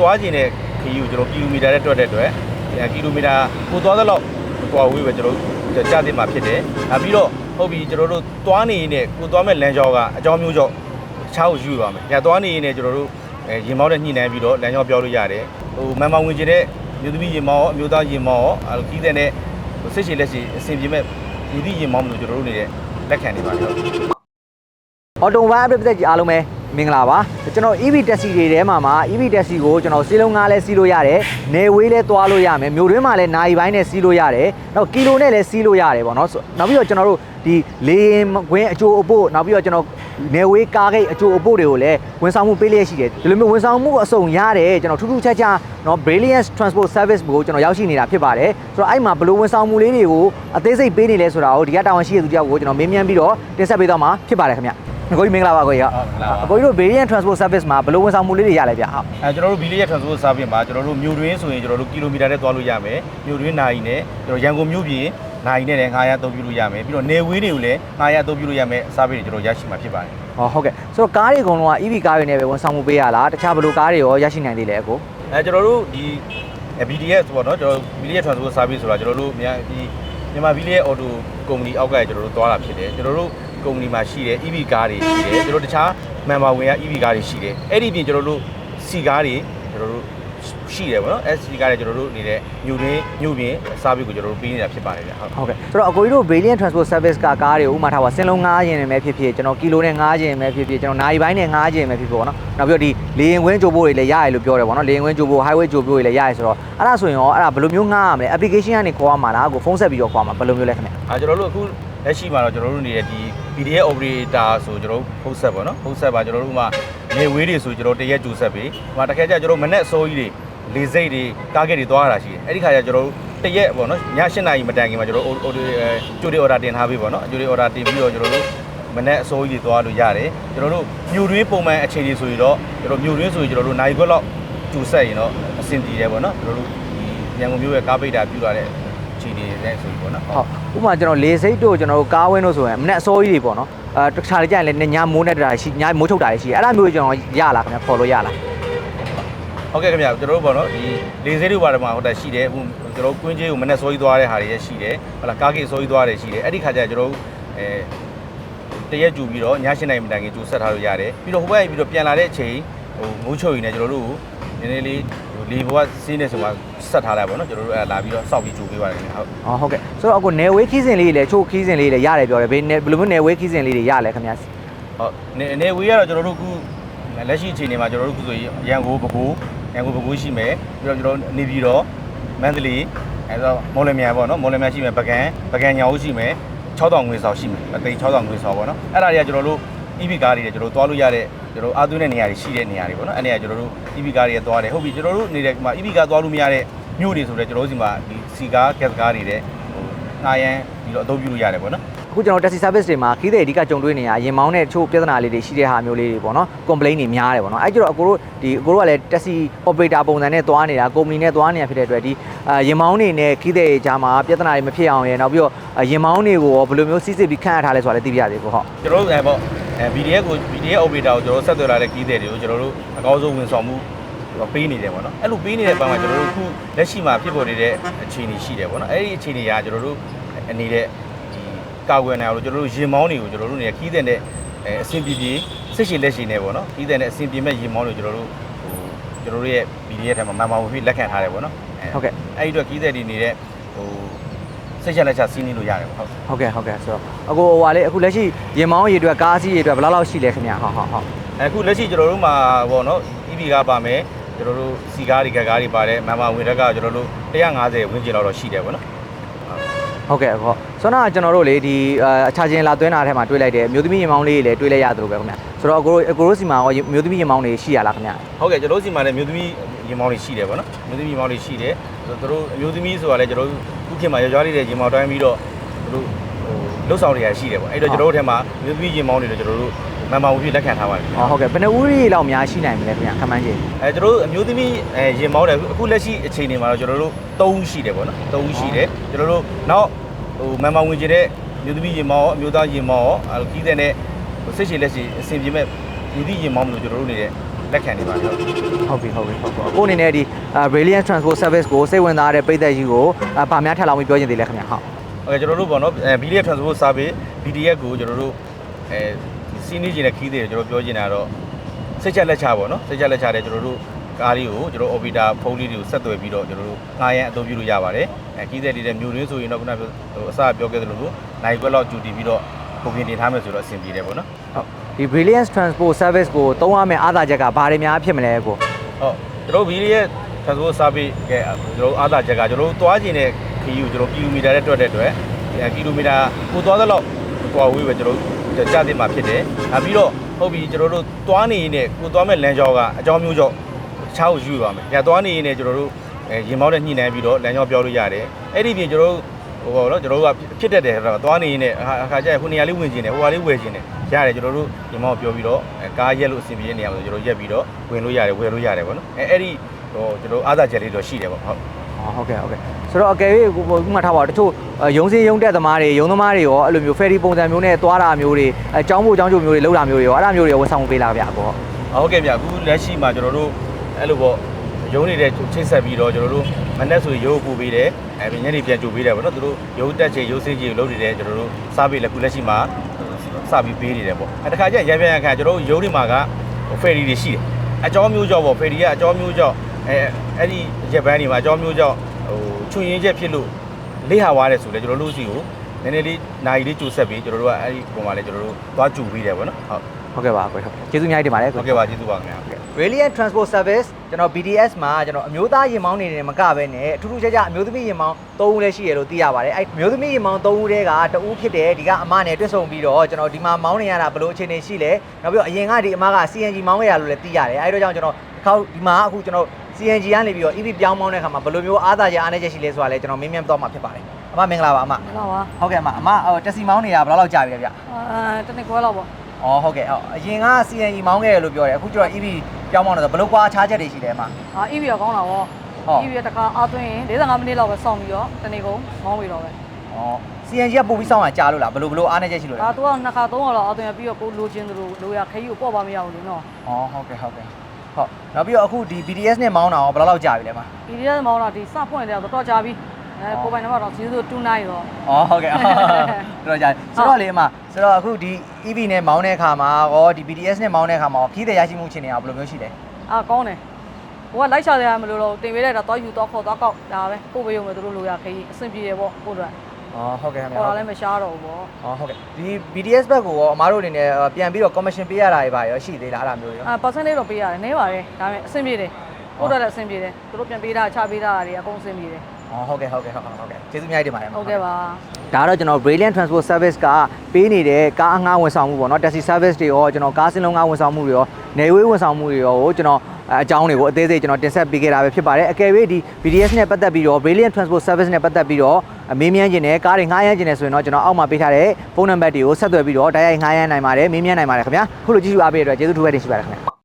သွားကျင်တဲ့ခရီးကိုကျွန်တော်ကီလိုမီတာနဲ့တွက်တဲ့အတွက်အဲကီလိုမီတာကိုသွားသလောက်သွားဝေးပဲကျွန်တော်ကြားသိမှာဖြစ်တယ်။နောက်ပြီးတော့ဟုတ်ပြီကျွန်တော်တို့သွားနေရင်လည်းကိုသွားမဲ့လမ်းကြောကအကြောင်းမျိုးကြောင့်ချားကိုယူပါမယ်။ညသွားနေရင်လည်းကျွန်တော်တို့အဲရင်မောင်းနဲ့ညှိနှိုင်းပြီးတော့လမ်းကြောပြောလို့ရတယ်။ဟိုမန်မောင်ဝင်ကျင်တဲ့မြို့သမီးရင်မောင်းရောအမျိုးသားရင်မောင်းရောအဲကီးတဲ့နဲ့စိတ်ရှည်လက်ရှည်အဆင်ပြေမဲ့ဒီသည့်ရင်မောင်းလို့ကျွန်တော်တို့နေတဲ့လက်ခံနေပါတယ်။အော်တိုဘိုင်းအပဒက်ကြီးအားလုံးပဲ မင်္ဂလာပါကျွန်တော် EV taxi တွေထဲမှာမှာ EV taxi ကိုကျွန်တော်စီးလုံးငါးလဲစီးလို့ရတယ်၊နယ်ဝေးလဲသွားလို့ရမယ်၊မြို့တွင်းမှာလဲနာရီပိုင်းနဲ့စီးလို့ရတယ်၊နောက်ကီလိုနဲ့လဲစီးလို့ရတယ်ပေါ့နော်။နောက်ပြီးတော့ကျွန်တော်တို့ဒီလေရင်ခွင်းအချိုးအပို့နောက်ပြီးတော့ကျွန်တော်နယ်ဝေးကားဂိတ်အချိုးအပို့တွေကိုလည်းဝန်ဆောင်မှုပေးလျက်ရှိတယ်။ဒီလိုမျိုးဝန်ဆောင်မှုအစုံရတယ်ကျွန်တော်ထူးထူးခြားခြားနော် Brilliance Transport Service ကိုကျွန်တော်ရောက်ရှိနေတာဖြစ်ပါတယ်။ဆိုတော့အဲ့မှာဘလို့ဝန်ဆောင်မှုလေးတွေကိုအသေးစိတ်ပေးနေလဲဆိုတာကိုဒီကတာဝန်ရှိတဲ့သူတယောက်ကိုကျွန်တော်မေးမြန်းပြီးတော့တင်ဆက်ပေးသွားမှာဖြစ်ပါတယ်ခင်ဗျ။ ကိုကြီးမင်္ဂလာပါကိုကြီးဟုတ်ဟုတ်မင်္ဂလာပါအကိုကြီးတို့ Brilliant Transport Service မှာဘယ်လိုဝန်ဆောင်မှုလေးတွေရလဲဗျဟုတ်အဲကျွန်တော်တို့ဘီလီရဲ့ transport service မှာကျွန်တော်တို့မြို့တွင်းဆိုရင်ကျွန်တော်တို့ကီလိုမီတာနဲ့သွားလို့ရမယ်မြို့တွင်းနိုင်နဲ့ကျွန်တော်ရန်ကုန်မြို့ပြင်နိုင်နဲ့လည်း900အသုံးပြုလို့ရမယ်ပြီးတော့နေဝေးတွေကိုလည်း900အသုံးပြုလို့ရမယ် service တွေကျွန်တော်ရရှိမှာဖြစ်ပါတယ်ဟောဟုတ်ကဲ့ဆိုတော့ကားတွေအကုန်လုံးက EV ကားတွေနဲ့ပဲဝန်ဆောင်မှုပေးရလားတခြားဘယ်လိုကားတွေရောရရှိနိုင်သေးလဲအကိုအဲကျွန်တော်တို့ဒီ BDS ပေါ့နော်ကျွန်တော်ဘီလီရဲ့ transport service ဆိုတာကျွန်တော်တို့မြန်ဒီမြန်မာဘီလီရဲ့ auto company အောက်ကကျွန်တော်တို့သွားတာဖြစ်တယ်ကျွန်တော်တို့ company မှာရှိတဲ့ EV ကားတွေရှိတယ်ကျွန်တော်တို့တခြား member ဝင်က EV ကားတွေရှိတယ်အဲ့ဒီပြင်ကျွန်တော်တို့စီကားတွေကျွန်တော်တို့ရှိတယ်ပေါ့နော် SC ကားတွေကျွန်တော်တို့နေတဲ့မြို့တွင်းမြို့ပြင် service ကိုကျွန်တော်တို့ပေးနေတာဖြစ်ပါတယ်ဗျဟုတ်ဟုတ်ကဲ့ဆိုတော့အကိုကြီးတို့ Brilliant Transport Service ကကားတွေကိုဥမာထားပါစင်လုံး9ရင်နဲ့ပဲဖြစ်ဖြစ်ကျွန်တော်ကီလိုနဲ့9ရင်ပဲဖြစ်ဖြစ်ကျွန်တော်နိုင်ပိုင်းနဲ့9ရင်ပဲဖြစ်ဖြစ်ပေါ့နော်နောက်ပြီးတော့ဒီလေရင်ခွင်းကြိုးပို့တွေလည်းရရလို့ပြောတယ်ပေါ့နော်လေရင်ခွင်းကြိုးပို့ highway ကြိုးပို့တွေလည်းရရဆိုတော့အဲ့ဒါဆိုရင်ရောအဲ့ဒါဘယ်လိုမျိုးငှားရမလဲ application ကနေခေါ်ရမှာလားကိုဖုန်းဆက်ပြီးတော့ခေါ်ရမှာဘယ်လိုမျိုးလဲခင်ဗျအာကျွန်တော်တို့အခု လက်ရှိမှာတော့ကျွန်တော်တို့နေတဲ့ဒီ PDF operator ဆိုကျွန်တော်တို့ဖုတ်ဆက်ပေါ့နော်ဖုတ်ဆက်ပါကျွန်တော်တို့ဥမာနေဝေးတွေဆိုကျွန်တော်တရက်ကြိုဆက်ပြီးဟိုမှာတစ်ခါကျကျွန်တော်မနဲ့အစိုးကြီးတွေလေစိတ်တွေကားကက်တွေသွားရတာရှိတယ်အဲ့ဒီခါကျကျွန်တော်တို့တရက်ပေါ့နော်ည7နာရီမတိုင်ခင်မှာကျွန်တော်တို့ order ကြိုတွေ order တင်ထားပြီးပေါ့နော်ကြိုတွေ order တင်ပြီးတော့ကျွန်တော်တို့မနဲ့အစိုးကြီးတွေသွားလို့ရတယ်ကျွန်တော်တို့မြို့တွင်းပုံမှန်အခြေအနေဆိုရင်တော့ကျွန်တော်မြို့တွင်းဆိုရင်ကျွန်တော်တို့နိုင်ခွက်လောက်ကြိုဆက်ရင်တော့အဆင်ပြေတယ်ပေါ့နော်ကျွန်တော်တို့ဒီရန်ကုန်မြို့ရဲ့ကားပိတ်တာပြုလာတဲ့ အခြေအနေနဲ့ဆိုရင်ပေါ့နော်ဟုတ်ဥပမာကျွန်တော်လေစိတ်တို့ကျွန်တော်တို့ကားဝင်းတို့ဆိုရင်မနေ့အစိုးကြီးတွေပေါ့နော်အဲတခြားလေးကြရင်လည်းညမိုးနဲ့တတာရှိညမိုးချုပ်တာရှိအဲ့ဒါမျိုးကျွန်တော်ရလားခင်ဗျခေါ်လို့ရလားဟုတ်ကဲ့ခင်ဗျာကျွန်တော်တို့ပေါ့နော်ဒီလေဆေးတွေပါတယ်မှာဟိုတာရှိတယ်အခုကျွန်တော်တို့ကွင်းကျေးကိုမနဲ့စောကြီးသွားတဲ့ဟာတွေရရှိတယ်ဟုတ်လားကားကိတ်စောကြီးသွားတယ်ရှိတယ်အဲ့ဒီခါကျကျွန်တော်တို့အဲတရက်ကြူပြီးတော့ည7နိုင်မတိုင်ခင်ကြိုဆက်ထားလို့ရတယ်ပြီးတော့ဟိုဘက်ပြီးတော့ပြန်လာတဲ့အချိန်ဟိုမိုးချုပ်ရင်လည်းကျွန်တော်တို့ကိုနည်းနည်းလေးဟို လေဘဝစီးနေဆိုမှဆက်ထားလိုက်ပေါ့နော်ကျွန်တော်တို့အဲလာပြီးတော့စောက်ပြီးကြိုပေးပါတယ်ခင်ဗျာဟုတ်อ๋อဟုတ်ကဲ့ဆိုတော့အခုနယ်ဝေးခီးစဉ်လေးတွေလည်းချိုးခီးစဉ်လေးတွေလည်းရတယ်ပြောတယ်ဘေးနယ်ဘယ်လိုမျိုးနယ်ဝေးခီးစဉ်လေးတွေရလဲခင်ဗျာဟုတ်နေနေဝေးကတော့ကျွန်တော်တို့အခုလက်ရှိအချိန်နေမှာကျွန်တော်တို့အခုဆိုရင်ရန်ကုန်ပဲခူးရန်ကုန်ပဲခူးရှိမယ်ပြီးတော့ကျွန်တော်နေပြည်တော်မန္တလေးအဲဆိုမော်လမြိုင်ပေါ့နော်မော်လမြိုင်ရှိမယ်ပကံပကံညာဦးရှိမယ်6000ငွေဆောင်ရှိမယ်အသိန်း6000ငွေဆောင်ပေါ့နော်အဲ့ဒါတွေကကျွန်တော်တို့ EV ကားတွေကျွန်တော်တို့သွားလို့ရတဲ့ကျွန်တော်တို့အားသွင်းတဲ့နေရာတွေရှိတဲ့နေရာတွေပေါ့နော်အဲ့နေရာကျွန်တော်တို့ EV ကားတွေသွားတယ်ဟုတ်ပြီကျွန်တော်တို့နေတဲ့ဒီမှာ EV ကားသွားလို့မရတဲ့မြို့တွေဆိုတော့ကျွန်တော်တို့စီမှာဒီစီကားကက်ကားတွေတဲ့ဟိုငှားရမ်းပြီးတော့အသုံးပြုလို့ရတယ်ပေါ့နော်အခုကျွန်တော် taxi service တွေမှာခီးတဲ့အဓိကကြုံတွေ့နေရရင်မောင်းတဲ့ချိုးပြဿနာလေးတွေရှိတဲ့ဟာမျိုးလေးတွေပေါ့နော် complaint တွေများတယ်ပေါ့နော်အဲ့ကျတော့အကိုတို့ဒီအကိုတို့ကလည်း taxi operator ပုံစံနဲ့သွားနေတာ company နဲ့သွားနေတာဖြစ်တဲ့အတွက်ဒီအာရင်မောင်းတွေနဲ့ခီးတဲ့ကြားမှာပြဿနာတွေမဖြစ်အောင်ရယ်နောက်ပြီးတော့အာရင်မောင်းတွေကိုရောဘယ်လိုမျိုးစစ်စစ်ပြီးခန့်ရထားလဲဆိုတာလည်းသိပြရသေးကိုဟုတ်ကျွန်တော်တို့အဲပေါ့ အဲ BDF ကို BDF operator ကိုကျွန်တော်တို့ဆက်သွယ်လာတဲ့ကီးတဲ့တွေကိုကျွန်တော်တို့အကောင်းဆုံးဝန်ဆောင်မှုပေးနေတယ်ပေါ့နော်အဲ့လိုပေးနေတဲ့ဘက်မှာကျွန်တော်တို့အခုလက်ရှိမှာဖြစ်ပေါ်နေတဲ့အခြေအနေရှိတယ်ပေါ့နော်အဲ့ဒီအခြေအနေကကျွန်တော်တို့အနေနဲ့ဒီကာကွယ်နိုင်အောင်လို့ကျွန်တော်တို့ရင်မောင်းတွေကိုကျွန်တော်တို့နေကီးတဲ့နဲ့အဲအဆင်ပြေပြေစစ်ရှိလက်ရှိနေပေါ့နော်ကီးတဲ့နဲ့အဆင်ပြေမဲ့ရင်မောင်းတွေကိုကျွန်တော်တို့ဟိုကျွန်တော်တို့ရဲ့ BDF ထဲမှာမန်မာဝင်ပြီးလက်ခံထားတယ်ပေါ့နော်အဲဟုတ်ကဲ့အဲ့ဒီတော့ကီးတဲ့တွေနေတဲ့ဟို စိတ်ချလက်ချစီးနေလို့ရတယ်ပေါ့ဟုတ်ဟုတ်ကဲ့ဟုတ်ကဲ့ဆိုတော့အကိုဟိုဟာလေအခုလက်ရှိရင်မောင်းရေအတွက်ကားစီးရေအတွက်ဘယ်လောက်လောက်ရှိလဲခင်ဗျာဟုတ်ဟုတ်ဟုတ်အခုလက်ရှိကျွန်တော်တို့မှာပေါ့နော် EV ကားပါမယ်ကျွန်တော်တို့စီကားတွေဂက်ကားတွေပါတယ်မန်မာဝင်တက်ကကျွန်တော်တို့150ဝန်းကျင်လောက်တော့ရှိတယ်ပေါ့နော် ဟုတ်ကဲ့ဟုတ်ဆွမ်းနာကကျွန်တော်တို့လေဒီအချာချင်းလာသွင်းတာထဲမှာတွေ့လိုက်တယ်မျိုးသမီးရင်မောင်းလေးတွေလည်းတွေ့လိုက်ရတယ်လို့ပဲခင်ဗျာဆိုတော့အကိုတို့အကိုတို့စီမှာရောမျိုးသမီးရင်မောင်းတွေရှိရလားခင်ဗျာဟုတ်ကဲ့ကျွန်တော်တို့စီမှာလည်းမျိုးသမီးရင်မောင်းတွေရှိတယ်ပေါ့နော်မျိုးသမီးရင်မောင်းတွေရှိတယ်သူတို့မျိုးသမီးဆိုတာလည်းကျွန်တော်တို့ခုခေတ်မှာယောက်ျားလေးတွေရင်မောင်းတိုင်းပြီးတော့သူတို့ဟိုလှုပ်ဆောင်တွေရရှိတယ်ပေါ့အဲ့တော့ကျွန်တော်တို့ထဲမှာမျိုးသမီးရင်မောင်းတွေလည်းကျွန်တော်တို့ မန်မာဝင်ပြလက်ခံထားပါတယ်။အော်ဟုတ်ကဲ့ဘယ်နှဦးရီလောက်များရှိနိုင်မလဲခင်ဗျာခမန်းကြီးအဲကျွန်တော်တို့အမျိုးသမီးအဲရင်မောင်းတယ်အခုလက်ရှိအချိန်နေမှာတော့ကျွန်တော်တို့3ရှိတယ်ပေါ့နော်3ရှိတယ်ကျွန်တော်တို့နောက်ဟိုမန်မာဝင်ကျင်တဲ့အမျိုးသမီးရင်မောင်းရောအမျိုးသားရင်မောင်းရောအဲကြီးတဲ့နဲ့စစ်ရှင်လက်ရှိအဆင်ပြေမဲ့ဒီသည့်ရင်မောင်းလို့ကျွန်တော်တို့နေတဲ့လက်ခံနေပါတော့ဟုတ်ပြီဟုတ်ပြီဟုတ်ပါကိုအနေနဲ့ဒီ Brilliant Transport Service ကိုစိတ်ဝင်စားတဲ့ပြည်သက်ကြီးကိုဗာများထပ်လောင်းပြီးပြောချင်သေးလဲခင်ဗျာဟုတ်ဟုတ်ကဲ့ကျွန်တော်တို့ပေါ့နော် Brilliant Transport Service BDF ကိုကျွန်တော်တို့အဲ စီးနေကျင်တဲ့ခီးတွေကျွန်တော်ပြောချင်တာတော့စိတ်ချက်လက်ချပေါ့နော်စိတ်ချက်လက်ချတဲ့ကျွန်တော်တို့ကားလေးကိုကျွန်တော် Orbiter ဖုန်းလေးတွေကိုဆက်သွယ်ပြီးတော့ကျွန်တော်တို့ငှားရန်အသုံးပြုလို့ရပါတယ်အဲခီးတဲ့လေးတဲ့မြို့ရင်းဆိုရင်တော့ခုနကပြောဟိုအစပြောခဲ့သလိုလိုနိုင်ခွက်လောက်ကြူတည်ပြီးတော့ပုံပြင်တင်ထားမယ်ဆိုတော့အဆင်ပြေတယ်ပေါ့နော်ဟုတ်ဒီ Brilliant Transport Service ကိုသုံးရမယ့်အားသာချက်ကဘာတွေများဖြစ်မလဲကိုဟုတ်ကျွန်တော် BDF Transport Service ကကျွန်တော်အားသာချက်ကကျွန်တော်တို့သွားကျင်တဲ့ခီးကိုကျွန်တော်ကီလိုမီတာနဲ့တွက်တဲ့အတွက်ကီလိုမီတာကိုသွားသလောက်ကွာဝေးပဲကျွန်တော်တို့ ကြားသိမှာဖြစ်တယ်။နောက်ပြီးတော့ဟုတ်ပြီကျွန်တော်တို့သွားနေရင်လည်းကိုသွားမဲ့လမ်းကြောကအကြောင်းမျိုးကြောင့်ချားကိုယူပါမယ်။ညသွားနေရင်လည်းကျွန်တော်တို့အဲရင်မောင်းနဲ့ညှိနှိုင်းပြီးတော့လမ်းကြောင်းပြောလို့ရတယ်။အဲ့ဒီပြင်ကျွန်တော်တို့ဟိုပေါ့နော်ကျွန်တော်တို့ကဖြစ်တတ်တယ်ဆိုတော့သွားနေရင်လည်းအခါကျရင်ခုနေရာလေးဝင်ကျင်တယ်ဟိုဟာလေးဝယ်ကျင်တယ်ရတယ်ကျွန်တော်တို့ရင်မောင်းပြောပြီးတော့ကားရက်လို့အဆင်ပြေတဲ့နေရာမှာကျွန်တော်ရက်ပြီးတော့ဝင်လို့ရတယ်ဝယ်လို့ရတယ်ပေါ့နော်။အဲအဲ့ဒီဟိုကျွန်တော်အားသာချက်လေးတော့ရှိတယ်ပေါ့ဟုတ်อ๋อဟုတ်ကဲ့ဟုတ်ကဲ့ ဆိုတော့အကယ်၍ကိုဥမှတ်ထားပါတော့တချို့ရုံစင်းရုံတက်သမားတွေရုံသမားတွေရောအဲ့လိုမျိုး ferry ပုံစံမျိုးနဲ့သွားတာမျိုးတွေအကြောင်းဖို့အကြောင်းကျိုးမျိုးတွေလောက်တာမျိုးတွေရောအဲ့ဒါမျိုးတွေရောဝန်ဆောင်ပေးလာကြဗျာကောဟုတ်ကဲ့ဗျအခုလက်ရှိမှာကျွန်တော်တို့အဲ့လိုပေါ့ရုံးနေတဲ့ချိတ်ဆက်ပြီးတော့ကျွန်တော်တို့မနေ့ဆိုရုပ်ပို့ပေးတယ်အဲပြီးညနေပြန်ကြိုပေးတယ်ဗောနော်သူတို့ရုပ်တက်ချေရုပ်စင်းကြီးကိုလုပ်နေတယ်ကျွန်တော်တို့စားပေးလက်ခုလက်ရှိမှာစပြီးပေးနေတယ်ပေါ့အဲတခါကျရံပြန်ရခါကျွန်တော်တို့ရုံးဒီမှာကဖယ်ရီတွေရှိတယ်အကြောင်းမျိုးကြောင့်ပေါ့ဖယ်ရီကအကြောင်းမျိုးကြောင့်အဲအဲ့ဒီဂျပန်ဒီမှာအကြောင်းမျိုးကြောင့် ဟိုချွင်ရင်းချက်ဖြစ်လို့လေးဟာွားတယ်ဆိုလေကျွန်တော်တို့စီကိုနည်းနည်းလေးနိုင်လေးကြိုဆက်ပြီးကျွန်တော်တို့ကအဲ့ဒီပုံမှာလေကျွန်တော်တို့သွားကြူပေးတယ်ဗောနော်ဟုတ်ဟုတ်ကဲ့ပါကိုဟုတ်ကျေးဇူးအများကြီးတင်ပါတယ်ဟုကိုတ်ကဲ့ပါကျေးဇူးပါခင်ဗျာ Brilliant Transport Service ကျွန်တော် BDS မှာကျွန်တော်အမျိုးသားယာဉ်မောင်းနေတယ်မကဘဲနဲ့အထူးထူးခြားခြားအမျိုးသမီးယာဉ်မောင်း၃ဦးလည်းရှိရလို့သိရပါတယ်အဲ့အမျိုးသမီးယာဉ်မောင်း၃ဦးတည်းကတဦးဖြစ်တယ်ဒီကအမနဲ့တွေ့ဆုံပြီးတော့ကျွန်တော်ဒီမှာမောင်းနေရတာဘယ်လိုအခြေအနေရှိလဲနောက်ပြီးတော့အရင်ကဒီအမက CNG မောင်းခဲ့ရလို့လည်းသိရတယ်အဲ့တော့ကြောင့်ကျွန်တော်ဒီခေါက်ဒီမှာအခုကျွန်တော် CNG ကနေပြီးတော့ EV ပြောင်းမောင်းတဲ့အခါမှာဘယ်လိုမျိုးအားသာရအားနည်းချက်ရှိလဲဆိုတာလဲကျွန်တော်မေးမြန်းတော့မှာဖြစ်ပါတယ်အမမင်္ဂလာပါအမမင်္ဂလာပါဟုတ်ကဲ့အမအမတက်စီမောင်းနေတာဘယ်လောက်လောက်ကြာပြီလဲဗျအာတနစ်ခွဲလောက်ပေါ့အော်ဟုတ်ကဲ့အရင်က CNG မောင်းခဲ့ရလို့ပြောတယ်အခုကျတော့ EV ပြောင်းမောင်းတော့ဘယ်လိုကွာခြားချက်တွေရှိလဲအမအာ EV ရောကောင်းတာပေါ့ EV တခါအားသွင်းရင်45မိနစ်လောက်ပဲစောင့်ပြီးတော့တနေ့ကုန်မောင်းပြီးတော့ပဲအော် CNG ကပို့ပြီးစောင့်ရကြာလို့လားဘယ်လိုဘယ်လိုအားနည်းချက်ရှိလို့လဲအာသူကနှစ်ခါသုံးခါလောက်အားသွင်းပြီးတော့ကိုလိုချင်သလိုလိုရခရီးကိုပေါ့ပါမရဘူးလေနော်အော်ဟုတ်ကဲ့ဟုတ်ကဲ့ ဟုတ်နောက်ပြီးတော့အခုဒီ BTS နဲ့မောင်းတာရောဘယ်လောက်လောက်ကြာပြီလဲမဒီဒီကမောင်းတော့ဒီစဖွင့်တဲ့တော့တော်ကြာပြီအဲကိုပိုင်နံပါတ်တော့0 2 9တော့။အော်ဟုတ်ကဲ့အော်တော်တော်ကြာပြီဆိုတော့လေအမဆိုတော့အခုဒီ EV နဲ့မောင်းတဲ့အခါမှာရောဒီ BTS နဲ့မောင်းတဲ့အခါမှာရောဖြည့်တဲ့ရရှိမှုအခြေအနေကဘယ်လိုမျိုးရှိလဲအာကောင်းတယ်ကိုကလိုက်ချတယ်မလို့တော့တင်ပေးလိုက်တာတော့ယူတော့ခေါ်တော့ကောက်ဒါပဲပို့ပေးရုံပဲသူတို့လိုရခရီးအဆင်ပြေတယ်ပေါ့ကိုတို့က အော်ဟုတ်ကဲ့ခင်ဗျာဟောတာလည်းမရှားတော့ဘူးပေါ့အော်ဟုတ်ကဲ့ဒီ BTS ဘက်ကိုရောအမားတို့အနေနဲ့ပြန်ပြီးတော့ commission ပေးရတာတွေပါရောရှိသေးလားအဲ့ဒါမျိုးရော အာ percentage တော့ပေးရတယ်နည်းပါတယ်ဒါပေမဲ့အဆင်ပြေတယ်ဟော ဟုတ်တော့လည်းအဆင်ပြေတယ်သူတို့ပြန်ပေးတာချပေးတာတွေအကုန်အဆင်ပြေတယ်အော်ဟုတ်ကဲ့ဟုတ်ကဲ့ဟုတ်ကဲ့ဟုတ်ကဲ့ကျေးဇူးအများကြီးတင်ပါတယ်ဟုတ်ကဲ့ပါ ဒါကတော့ကျွန်တော် Brilliant Transport Service ကပေးနေတဲ့ကားအငှားဝန်ဆောင်မှုပေါ့နော် taxi service တွေရောကျွန်တော်ကားစင်းလုံးငှားဝန်ဆောင်မှုတွေရောနေဝေးဝန်ဆောင်မှုတွေရောကိုကျွန်တော်အကြောင်းတွေကိုအသေးစိတ်ကျွန်တော်တင်ဆက်ပေးခဲ့တာပဲဖြစ်ပါတယ်အကယ်၍ဒီ BDS နဲ့ပတ်သက်ပြီးတော့ Brilliant Transport Service နဲ့ပတ်သက်ပြီးတော့မေးမြန်းခြင်းနဲ့ကားတွေငှားရမ်းခြင်းနဲ့ဆိုရင်တော့ကျွန်တော်အောက်မှာပေးထားတဲ့ဖုန်းနံပါတ်တွေကိုဆက်သွယ်ပြီးတော့တိုက်ရိုက်ငှားရမ်းနိုင်ပါတယ်မေးမြန်းနိုင်ပါတယ်ခင်ဗျာခုလိုကြည့်ရှုအားပေးတဲ့အတွက်ကျေးဇူးထူးပဲတင်ရှိပါတယ်ခင်ဗျာ